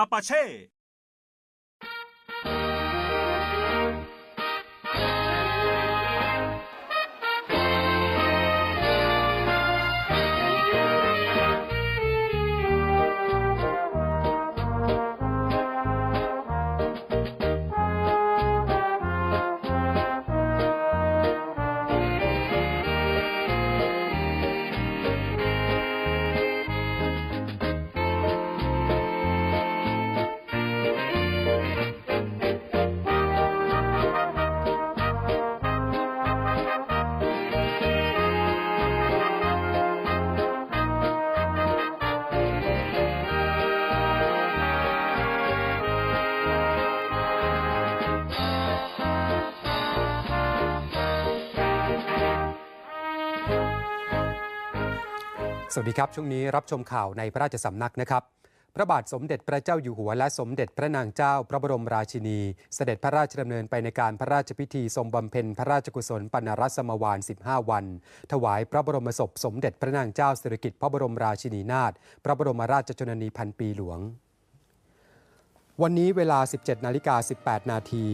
อ สวัสดีครับ ช่วงนี้รับชมข่าวในพระราชสำนักนะครับ พระบาทสมเด็จพระเจ้าอยู่หัวและสมเด็จพระนางเจ้าพระบรมราชินี เสด็จพระราชดำเนินไปในการพระราชพิธีทรงบำเพ็ญพระราชกุศลปนรัสมวาน 15 วัน ถวายพระบรมศพสมเด็จพระนางเจ้าสิริกิติ์พระบรมราชินีนาถพระบรมราชชนนีพันปีหลวง วันนี้เวลา 17 นาฬิกา 18 นาที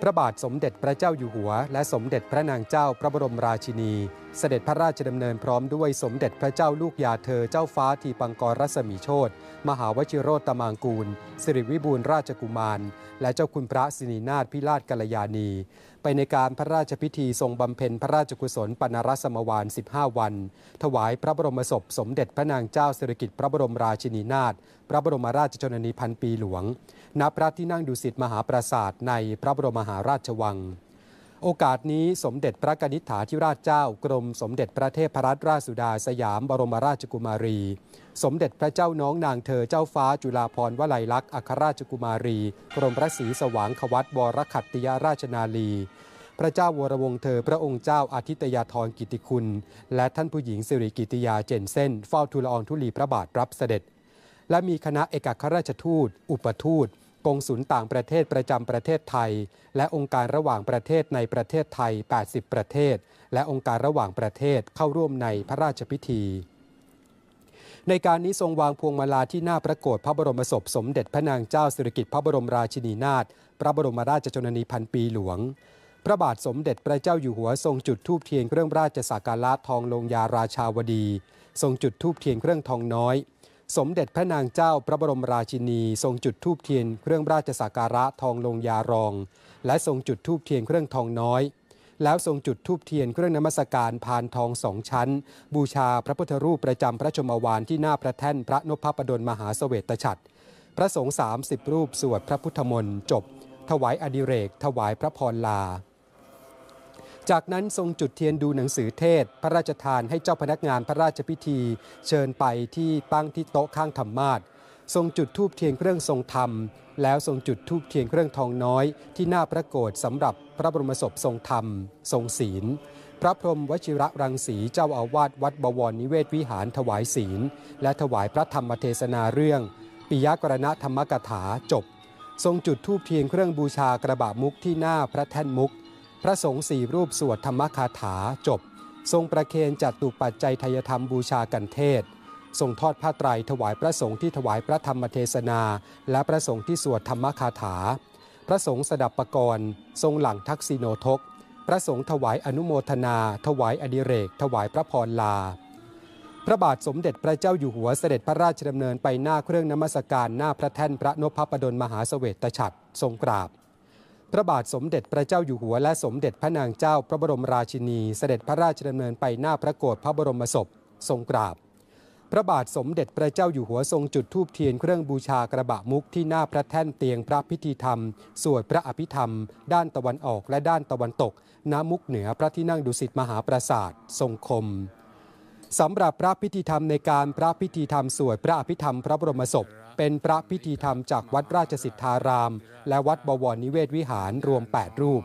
พระบาทสมเด็จพระเจ้าอยู่หัว และสมเด็จพระนางเจ้าพระบรมราชินี เสด็จพระราชดำเนินพร้อมด้วยสมเด็จพระเจ้าลูกยาเธอเจ้าฟ้าทีปังกรรัศมีโชตมหาวชิโรตมังกูล สิริวิบูลราชกุมาร และเจ้าคุณพระสินีนาถพิราชกัลยาณี ไปในการพระราชพิธีทรงบำเพ็ญพระราชกุศลปนารสมวาน 15 วัน ถวายพระบรมศพสมเด็จพระนางเจ้าสิริกิติ์พระบรมราชินีนาถพระบรมราชชนนีพันปีหลวง ณ พระที่นั่งดุสิตมหาปราสาทในพระบรมมหาราชวัง โอกาสนี้สมเด็จพระนิษฐาธิราชเจ้ากรมสมเด็จพระเทพรัตนราชสุดาสยามบรมราชกุมารี สมเด็จพระเจ้าน้องนางเธอเจ้าฟ้าจุฬาภรวลัยลักษณ์อัครราชกุมารี กรมพระศรีสว่างควัตวรขัตติยราชนาลี พระเจ้าวรวงเธอพระองค์เจ้าอาทิตยาธรกิติคุณ และท่านผู้หญิงสิริกิติยาเจนเส้นเฝ้าทูลอองธุลีพระบาทรับเสด็จ และมีคณะเอกอัครราชทูต อุปทูต กงสุลต่างประเทศประจำประเทศไทย และองค์การระหว่างประเทศในประเทศไทย 80 ประเทศ และองค์การระหว่างประเทศเข้าร่วมในพระราชพิธีในการนี้ทรงวางพวงมาลาที่หน้าพระโกรธพระบรมศพสมเด็จพระนางเจ้าสิริกิติ์พระบรมราชินีนาถพระบรมราชชนนีพันปีหลวง พระบาทสมเด็จพระเจ้าอยู่หัวทรงจุดธูปเทียนเครื่องราชสักการะทองลงยาราชาวดี ทรงจุดธูปเทียนเครื่องทองน้อย สมเด็จพระนางเจ้าพระบรมราชินีทรงจุดธูปเทียนเครื่องราชสักการะทองลงยารอง และทรงจุดธูปเทียนเครื่องทองน้อย แล้วทรงจุดธูปเทียนเครื่องนมัสการพานทองสองชั้น บูชาพระพุทธรูปประจำพระชมวานที่หน้าพระแท่นพระนพปดลมหาเสวตฉัตรพระสงฆ์30 รูปสวดพระพุทธมนต์จบ ถวายอดิเรก ถวายพระพรลา จากนั้นทรงจุดเทียนดูหนังสือเทศ พระราชทานให้เจ้าพนักงานพระราชพิธี เชิญไปที่ตั้งที่โต๊ะข้างธรรมาสทรงจุดธูปเทียนเครื่องทรงธรรม แล้วทรงจุดธูปเทียนเครื่องทองน้อย ที่หน้าพระโกรธสำหรับพระบรมศพทรงธรรม ทรงศีล พระพรหมวชิระรังสีเจ้าอาวาสวัดบวรนิเวศวิหารถวายศีล และถวายพระธรรมเทศนาเรื่อง ปิยกรณธรรมกถาจบ ทรงจุดธูปเทียนเครื่องบูชากระบะมุกที่หน้าพระแท่นมุก พระสงฆ์สี่รูปสวดธรรมคาถาจบ ทรงประเคนจัดตุปัจจัยทายธรรมบูชากันเทศ ทรงทอดผ้าไตรถวายพระสงฆ์ที่ถวายพระธรรมเทศนา และพระสงฆ์ที่สวดธรรมคาถา พระสงฆ์สดับปรกรณ์ทรงหลังทักษิโนทก พระสงฆ์ถวายอนุโมทนา ถวายอดิเรก ถวายพระพรลา พระบาทสมเด็จพระเจ้าอยู่หัวเสด็จพระราชดำเนินไปหน้าเครื่องนมัสการหน้าพระแท่นพระนพปดลมหาเสวตฉัตรทรงกราบ พระบาทสมเด็จพระเจ้าอยู่หัวและสมเด็จพระนางเจ้าพระบรมราชินี เสด็จพระราชดำเนินไปหน้าพระโกรธพระบรมศพ ทรงกราบ พระบาทสมเด็จพระเจ้าอยู่หัวทรงจุดธูปเทียนเครื่องบูชากระบะมุกที่หน้าพระแท่นเตียงพระพิธีธรรม สวดพระอภิธรรม ด้านตะวันออกและด้านตะวันตกณมุกเหนือพระที่นั่งดุสิตมหาปราสาททรงคมสำหรับพระพิธีธรรมในการพระพิธีธรรมสวดพระอภิธรรมพระบรมศพ เป็นพระพิธีธรรมจากวัดราชสิทธาราม และวัดบวรนิเวศวิหารรวม 8 รูป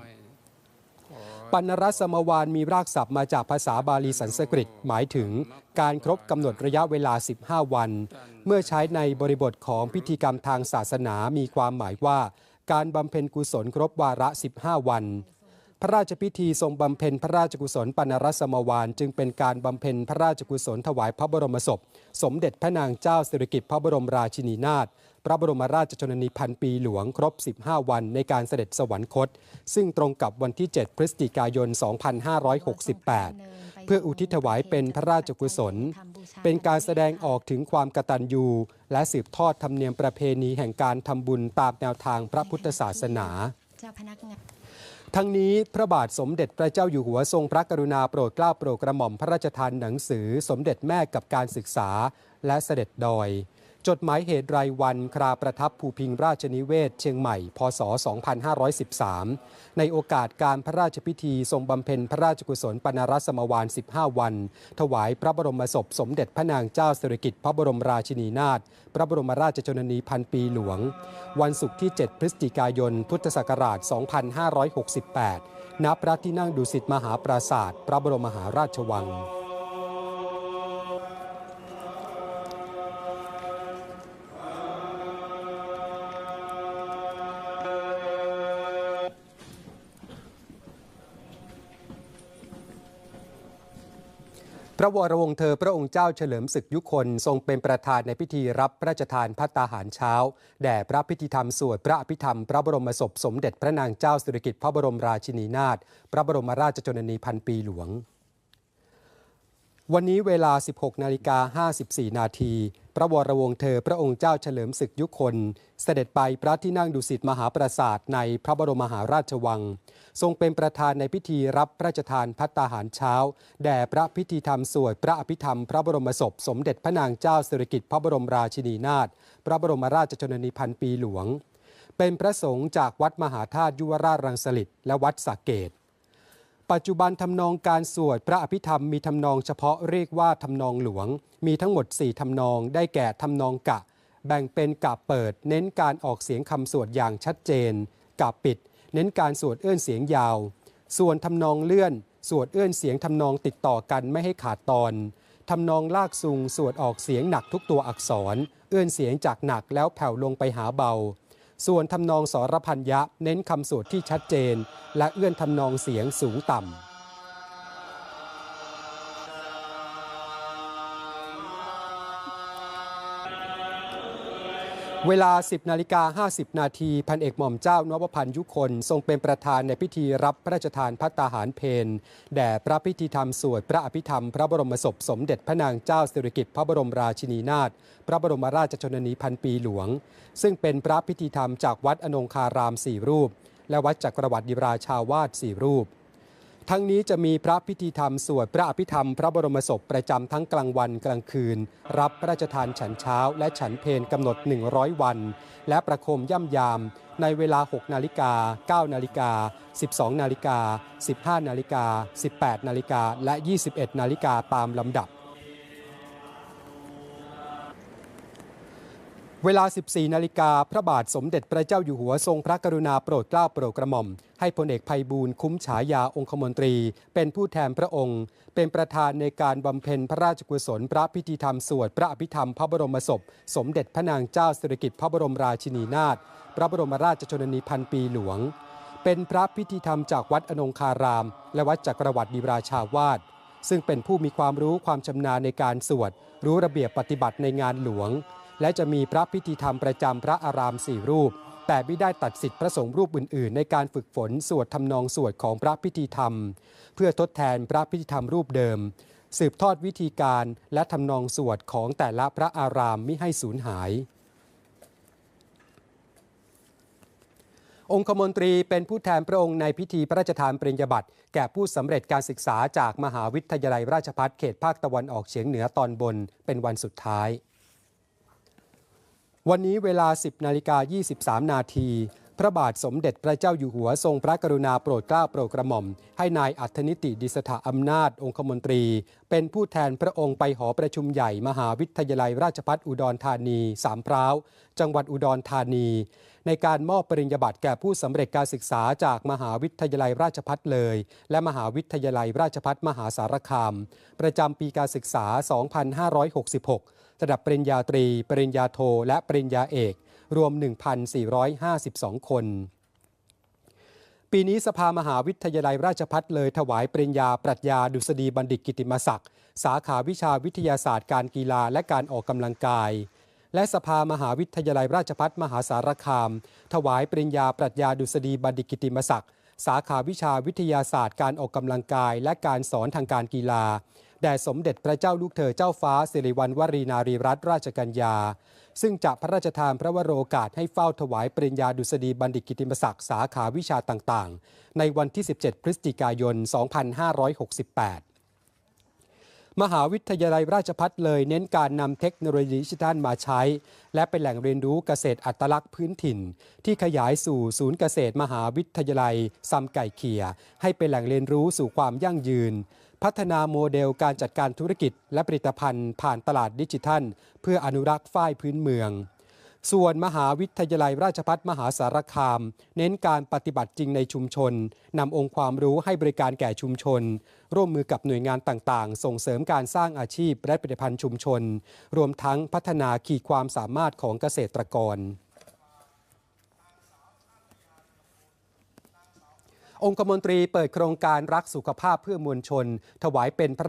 ปัณรัสมวานมีรากศัพท์มาจากภาษาบาลีสันสกฤต หมายถึงการครบกำหนดระยะเวลา 15 วัน เมื่อใช้ในบริบทของพิธีกรรมทางศาสนามีความหมายว่า การบำเพ็ญกุศลครบวาระ 15 วัน พระราชพิธีทรงบำเพ็ญพระราชกุศลปนรสมวานจึงเป็นการบำเพ็ญพระราชกุศลถวายพระบรมศพ สมเด็จพระนางเจ้าสิริกิติ์พระบรมราชินีนาถพระบรมราชชนนีพันปีหลวงครบ 15 วันในการเสด็จสวรรคต ซึ่งตรงกับวันที่ 7 พฤศจิกายน 2568 เพื่ออุทิศถวายเป็นพระราชกุศล เป็นการแสดงออกถึงความกตัญญูและสืบทอดธรรมเนียมประเพณีแห่งการทำบุญตามแนวทางพระพุทธศาสนา ทั้งนี้พระบาทสมเด็จพระเจ้าอยู่หัวทรงพระกรุณาโปรดเกล้าโปรดกระหม่อมพระราชทานหนังสือสมเด็จแม่กับการศึกษาและเสด็จดอย จดหมายเหตุรายวันคราประทับภูพิงราชนิเวศ เชียงใหม่ พศ 2513 ในโอกาสการพระราชพิธีทรงบำเพ็ญพระราชกุศลปนารสมวาน 15 วัน ถวายพระบรมศพสมเด็จพระนางเจ้าสิริกิติ์พระบรมราชินีนาถ พระบรมราชชนนีพันปีหลวง วันศุกร์ที่ 7 พฤศจิกายน พุทธศักราช 2568 ณ พระที่นั่งดุสิตมหาปราศาสตร์พระบรมมหาราชวัง พระวรวงศ์เธอพระองค์เจ้าเฉลิมศึกยุคนทรงเป็นประธานในพิธีรับพระราชทานพัตตาหารเช้า แด่พระพิธีธรรมสวดพระอภิธรรม พระบรมศพสมเด็จพระนางเจ้าสิริกิติ์พระบรมราชินีนาถพระบรมราชชนนีพันปีหลวง วันนี้เวลา 16 นาฬิกา 54 นาที พระวรวงศ์เธอพระองค์เจ้าเฉลิมศึกยุคน เสด็จไปพระที่นั่งดุสิตมหาปราสาทในพระบรมมหาราชวัง ทรงเป็นประธานในพิธีรับพระราชทานพัตตาหารเช้า แด่พระพิธีธรรมสวดพระอภิธรรมพระบรมศพ สมเด็จพระนางเจ้าสิริกิติ์พระบรมราชินีนาถพระบรมราชชนนีพันปีหลวง เป็นพระสงฆ์จากวัดมหาธาตุยุวราชรังสฤษและวัดสระเกต ปัจจุบันทำนองการสวดพระอภิธรรมมีทำนองเฉพาะเรียกว่าทำนองหลวง มีทั้งหมด 4ทำนองได้แก่ทำนองกะ แบ่งเป็นกะเปิด เน้นการออกเสียงคำสวดอย่างชัดเจนกะปิด เน้นการสวดเอื้อนเสียงยาว ส่วนทำนองเลื่อน สวดเอื้อนเสียงทำนองติดต่อกันไม่ให้ขาดตอนทำนองลากซุงสวดออกเสียงหนักทุกตัวอักษร เอื้อนเสียงจากหนักแล้วแผ่วลงไปหาเบา ส่วนทำนองสรพันยะเน้นคำสวดที่ชัดเจน และเอื้อนทำนองเสียงสูงต่ำ เวลา 10 นาฬิกา 50 นาทีพันเอกหม่อมเจ้านวพันธ์ยุคน ทรงเป็นประธานในพิธีรับพระราชทานพัตตาหารเพนแด่พระพิธีธรรมสวดพระอภิธรรม พระบรมศพสมเด็จพระนางเจ้าสิริกิติ์พระบรมราชินีนาถพระบรมราชชนนีพันปีหลวง ซึ่งเป็นพระพิธีธรรมจากวัดอนงคารามสี่รูป และวัดจักรวรรดิราชาวาสสี่รูป ทั้งนี้จะมีพระพิธีธรรมสวดพระอภิธรรม พระบรมศพประจำทั้งกลางวันกลางคืน รับพระราชทานฉันเช้า และฉันเพนกำหนด 100 วัน และประโคมย่ำยาม ในเวลา 6 นาฬิกา 9 นาฬิกา 12 นาฬิกา 15 นาฬิกา 18 นาฬิกา และ 21 นาฬิกาตามลำดับ เวลา 14 นาฬิกา พระบาทสมเด็จพระเจ้าอยู่หัวทรงพระกรุณาโปรดเกล้าโปรดกระหม่อม ให้พลเอกภัยบูลย์คุ้มฉายาองคมนตรี เป็นผู้แทนพระองค์ เป็นประธานในการบำเพ็ญพระราชกุศล พระพิธีธรรมสวดพระอภิธรรมพระบรมศพ สมเด็จพระนางเจ้าสิริกิติ์พระบรมราชินีนาถพระบรมราชชนนีพันปีหลวง เป็นพระพิธีธรรมจากวัดอนงคาราม และวัดจักรวรรดิราชาวาสซึ่งเป็นผู้มีความรู้ความชำนาญในการสวด รู้ระเบียบปฏิบัติในงานหลวง และจะมีพระพิธีธรรมประจำพระอารามสี่รูป แต่ไม่ได้ตัดสิทธิพระสงฆ์รูปอื่น ๆ ในการฝึกฝนสวดทำนองสวดของพระพิธีธรรม เพื่อทดแทนพระพิธีธรรมรูปเดิม สืบทอดวิธีการและทำนองสวดของแต่ละพระอารามมิให้สูญหายองคมนตรีเป็นผู้แทนพระองค์ในพิธีพระราชทานปริญญาบัตรแก่ผู้สำเร็จการศึกษาจากมหาวิทยาลัยราชภัฏเขตภาคตะวันออกเฉียงเหนือตอนบนเป็นวันสุดท้าย วันนี้เวลา 10 นาฬิกา 23 นาที พระบาทสมเด็จพระเจ้าอยู่หัวทรงพระกรุณาโปรดเกล้าโปรดกระหม่อม ให้นายอัธนิติดิสถาอำนาจองคมนตรี เป็นผู้แทนพระองค์ไปหอประชุมใหญ่ มหาวิทยาลัยราชภัฏอุดรธานีสามพร้าวจังหวัดอุดรธานี ในการมอบปริญญาบัตรแก่ผู้สำเร็จการศึกษาจากมหาวิทยาลัยราชภัฏเลย และมหาวิทยาลัยราชภัฏมหาสารคาม ประจำปีการศึกษา 2566 ระดับปริญญาตรี ปริญญาโท และปริญญาเอก รวม 1,452 คนปีนี้สภามหาวิทยาลัยราชพัฒเลย ถวายปริญญา ปรัชญาดุษฎีบัณฑิตกิติมศักดิ์ สาขาวิชาวิทยาศาสตร์การกีฬาและการออกกำลังกาย และสภามหาวิทยาลัยราชพัฒมหาสารคาม ถวายปริญญา ปรัชญาดุษฎีบัณฑิตกิติมศักดิ์ สาขาวิชาวิทยาศาสตร์การออกกำลังกาย และการสอนทางการกีฬา แด่สมเด็จพระเจ้าลูกเธอเจ้าฟ้าสิริวัณวรีนารีรัตนราชกัญญา ซึ่งจะพระราชทานพระวโรกาสให้เฝ้าถวายปริญญาดุษฎีบัณฑิตกิติมศักดิ์สาขาวิชาต่างๆ ในวันที่ 17 พฤศจิกายน 2568มหาวิทยาลัยราชพัฒเลยเน้นการนำเทคโนโลยีดิจิทัลมาใช้ และเป็นแหล่งเรียนรู้เกษตรอัตลักษณ์พื้นถิ่น ที่ขยายสู่ศูนย์เกษตรมหาวิทยาลัยซำไก่เขีย ให้เป็นแหล่งเรียนรู้สู่ความยั่งยืน พัฒนาโมเดลการจัดการธุรกิจ และผลิตภัณฑ์ผ่านตลาดดิจิทัล เพื่ออนุรักษ์ฝ้ายพื้นเมือง ส่วนมหาวิทยาลัยราชพัฒมหาสารคาม เน้นการปฏิบัติจริงในชุมชนนำองค์ความรู้ให้บริการแก่ชุมชน ร่วมมือกับหน่วยงานต่างๆ ส่งเสริมการสร้างอาชีพและผลิตภัณฑ์ชุมชน รวมทั้งพัฒนาขีดความสามารถของเกษตรกร องคมนตรีเปิดโครงการรักสุขภาพเพื่อมวลชน ถวายเป็นพระ